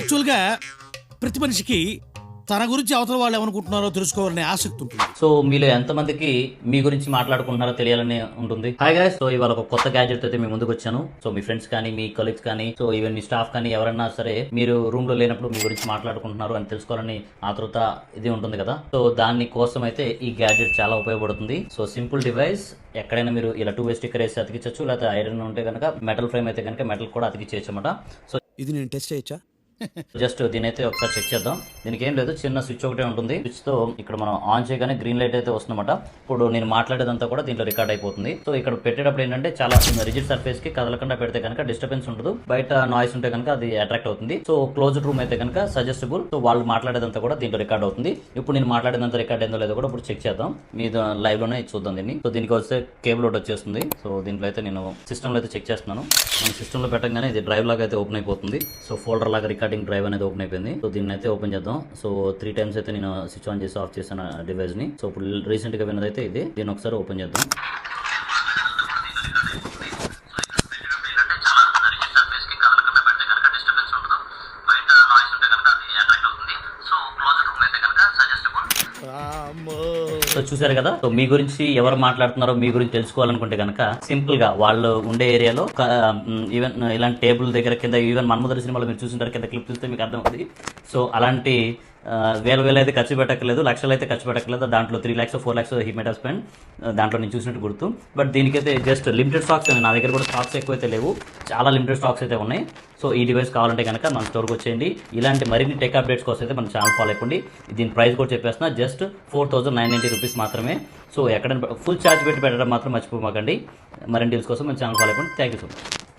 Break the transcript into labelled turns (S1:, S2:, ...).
S1: యాక్చువల్గా ప్రతి మనిషికి తన గురించి అవతల వాళ్ళు ఏమనుకుంటున్నారో తెలుసుకోవాలనే ఆసక్తి ఉంటుంది.
S2: సో మీలో ఎంతమందికి మీ గురించి మాట్లాడుకుంటున్నారో తెలియాలని ఉంటుంది. హాయ్ గైస్ సో ఇవాళ ఒక కొత్త గ్యాజెట్ అయితే మీ ముందుకు వచ్చాను. సో మీ ఫ్రెండ్స్ కానీ మీ కొలీగ్స్ కానీ సో ఈవెన్ మీ స్టాఫ్ కానీ ఎవరైనా సరే మీరు రూమ్లో లేనప్పుడు మీ గురించి మాట్లాడుకుంటున్నారు అని తెలుసుకోవాలని ఆతృత ఇది ఉంటుంది కదా. సో దాని కోసం అయితే ఈ గ్యాజెట్ చాలా ఉపయోగపడుతుంది. సో సింపుల్ డివైస్ ఎక్కడైనా మీరు ఇలా టూ వే స్టిక్కర్ వేసి అతికించచ్చు లేకపోతే ఐరన్ ఉంటే కనుక మెటల్ ఫ్రేమ్ అయితే కనుక మెటల్ కూడా అతికించచ్చు అనమాట సో
S3: ఇది నేను టెస్ట్ చేయొచ్చా?
S2: జస్ట్ దీని అయితే ఒకసారి చెక్ చేద్దాం. దీనికి ఏం లేదు చిన్న స్విచ్ ఒకటే ఉంటుంది. స్విచ్తో ఇక్కడ మనం ఆన్ చేయగానే గ్రీన్ లైట్ అయితే వస్తుందన్నమాట. ఇప్పుడు నేను మాట్లాడేదంతా కూడా దీంట్లో రికార్డ్ అయిపోతుంది. సో ఇక్కడ పెట్టేటప్పుడు ఏంటంటే చాలా రిజిడ్ సర్ఫేస్కి కదలకుండా పెడితే కనుక డిస్టర్బెన్స్ ఉండదు. బయట నాయిస్ ఉంటే కనుక అది అట్రాక్ట్ అవుతుంది. సో క్లోజ్డ్ రూమ్ అయితే కనుక సజెస్టబుల్ సో వాళ్ళు మాట్లాడేదంతా కూడా దీంట్లో రికార్డ్ అవుతుంది. ఇప్పుడు నేను మాట్లాడేదంతా రికార్డ్ అయిందో లేదో కూడా ఇప్పుడు చెక్ చేద్దాం. మీ లైవ్లోనే చూద్దాం దీన్ని. సో దీనికి వస్తే కేబుల్ ఒకటి వచ్చేస్తుంది. సో దీంట్లో అయితే నేను సిస్టమ్లో అయితే చెక్ చేస్తున్నాను. సిస్టమ్లో పెట్టగానే ఇది డ్రైవ్ లాగా అయితే ఓపెన్ అయిపోతుంది. సో ఫోల్డర్ లాగా రికార్డ్ స్టార్టింగ్ డ్రైవ్ అనేది ఓపెన్ అయిపోయింది. సో దీన్ని అయితే ఓపెన్ చేద్దాం. సో త్రీ టైమ్స్ అయితే నేను స్విచ్ ఆన్ చేసి ఆఫ్ చేసిన డివైస్ని. సో ఇప్పుడు రీసెంట్గా విన్నదైతే ఇది. దీన్ని ఒకసారి ఓపెన్ చేద్దాం. సో చూసారు కదా? సో మీ గురించి ఎవరు మాట్లాడుతున్నారో మీ గురించి తెలుసుకోవాలనుకుంటే కనుక సింపుల్గా వాళ్ళు ఉండే ఏరియాలో ఈవెన్ ఇలాంటి టేబుల్ దగ్గర కింద ఈవెన్ మన్మధుర సినిమాలో మీరు చూసింటారు కింద క్లిప్ చూస్తే మీకు అర్థం అవుతుంది సో అలాంటి వేల వేలు అయితే ఖర్చు పెట్టక్కర్లేదు లక్షలు అయితే ఖర్చు పెట్టక్కర్లేదు. దాంట్లో three lakhs four lakhs he met spend దాంట్లో నేను చూసినట్టు గుర్తు. బట్ దీనికైతే జస్ట్ లిమిటెడ్ స్టాక్స్ నా దగ్గర కూడా స్టాక్స్ ఎక్కువ అయితే లేవు. చాలా లిమిటెడ్ స్టాక్స్ అయితే ఉన్నాయి. సో ఈ డివైస్ కావాలంటే కనుక మన స్టోర్కి వచ్చేయండి. ఇలాంటి మరిన్ని టెక్ అప్డేట్స్ కోసం అయితే మన ఛానల్ ఫాలో అయిపోండి. దీని ప్రైస్ కూడా చెప్పేస్తున్నా just four thousand nine ninety rupees మాత్రమే. సో ఎక్కడ ఫుల్ ఛార్జ్ పెట్టి పెట్టడం మాత్రం మర్చిపోమాకండి. మరిన్ని డీల్స్ కోసం మన ఛానల్ ఫాలో అయిపోండి. Thank you so much